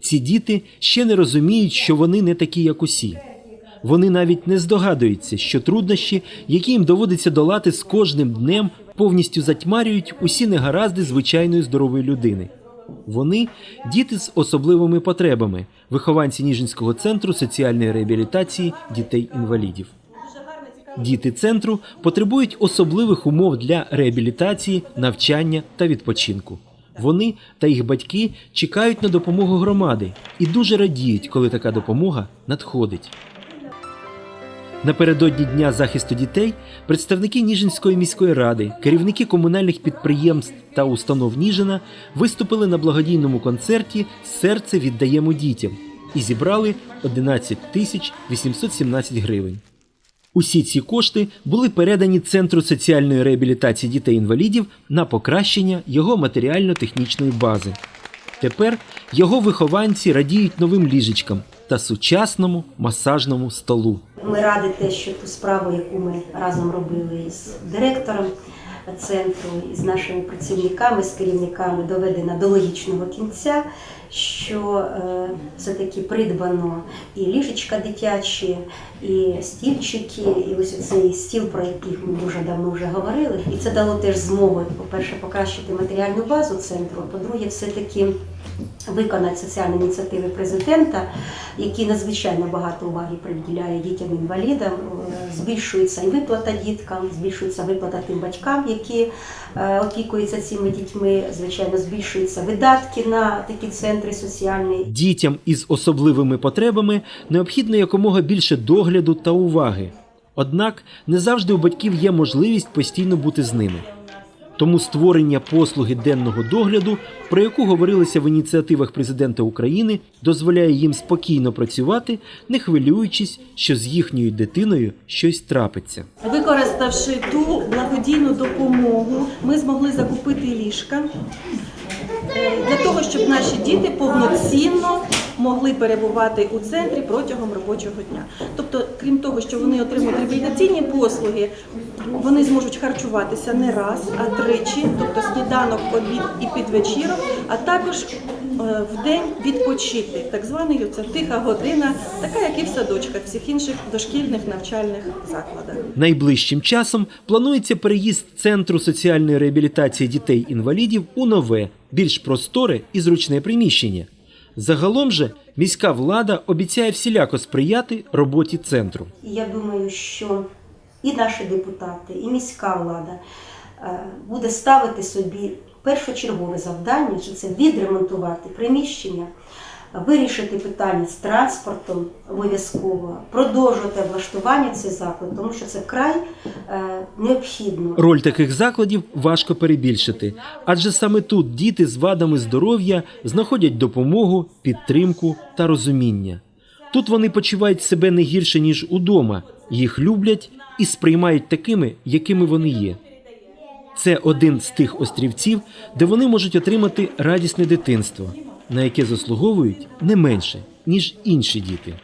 Ці діти ще не розуміють, що вони не такі, як усі. Вони навіть не здогадуються, що труднощі, які їм доводиться долати з кожним днем, повністю затьмарюють усі негаразди звичайної здорової людини. Вони діти з особливими потребами, вихованці Ніжинського центру соціальної реабілітації дітей-інвалідів. Діти центру потребують особливих умов для реабілітації, навчання та відпочинку. Вони та їх батьки чекають на допомогу громади і дуже радіють, коли така допомога надходить. Напередодні Дня захисту дітей представники Ніжинської міської ради, керівники комунальних підприємств та установ Ніжина виступили на благодійному концерті Серце віддаємо дітям і зібрали 11 тисяч 817 гривень. Усі ці кошти були передані Центру соціальної реабілітації дітей-інвалідів на покращення його матеріально-технічної бази. Тепер його вихованці радіють новим ліжечкам та сучасному масажному столу. Ми раді те, що ту справу, яку ми разом робили із директором центру, з нашими працівниками, з керівниками, доведена до логічного кінця, що е, все-таки придбано і ліжечка дитячі, і стільчики, і ось цей стіл, про який ми дуже давно вже говорили. І це дало теж змогу, по-перше, покращити матеріальну базу центру, по-друге, все-таки виконати соціальні ініціативи президента, який надзвичайно багато уваги приділяє дітям-інвалідам. Е, Збільшується і виплата діткам, збільшується виплата тим батькам, які е, опікуються цими дітьми. Звичайно, збільшуються видатки на такі центри соціальні. Дітям із особливими потребами необхідно якомога більше догляду та уваги. Однак не завжди у батьків є можливість постійно бути з ними. Тому створення послуги денного догляду, про яку говорилося в ініціативах президента України, дозволяє їм спокійно працювати, не хвилюючись, що з їхньою дитиною щось трапиться. Використавши ту благодійну допомогу, ми змогли закупити ліжка е, для того, щоб наші діти повноцінно могли перебувати у центрі протягом робочого дня. Тобто, крім того, що вони отримують реабілітаційні послуги, вони зможуть харчуватися не раз, а тричі, тобто сніданок, обід і підвечірок, а також е, в день відпочити. Так званий це тиха година, така як і в садочках, всіх інших дошкільних навчальних закладах. Найближчим часом планується переїзд центру соціальної реабілітації дітей-інвалідів у нове, більш просторе і зручне приміщення. Загалом же міська влада обіцяє всіляко сприяти роботі центру. Я думаю, що і наші депутати, і міська влада е, буде ставити собі першочергове завдання, що це відремонтувати приміщення, вирішити питання з транспортом обов'язково, продовжувати облаштування цих закладів, тому що це вкрай е, необхідно. Роль таких закладів важко перебільшити, адже саме тут діти з вадами здоров'я знаходять допомогу, підтримку та розуміння. Тут вони почувають себе не гірше ніж удома, їх люблять і сприймають такими, якими вони є. Це один з тих острівців, де вони можуть отримати радісне дитинство, на яке заслуговують не менше ніж інші діти.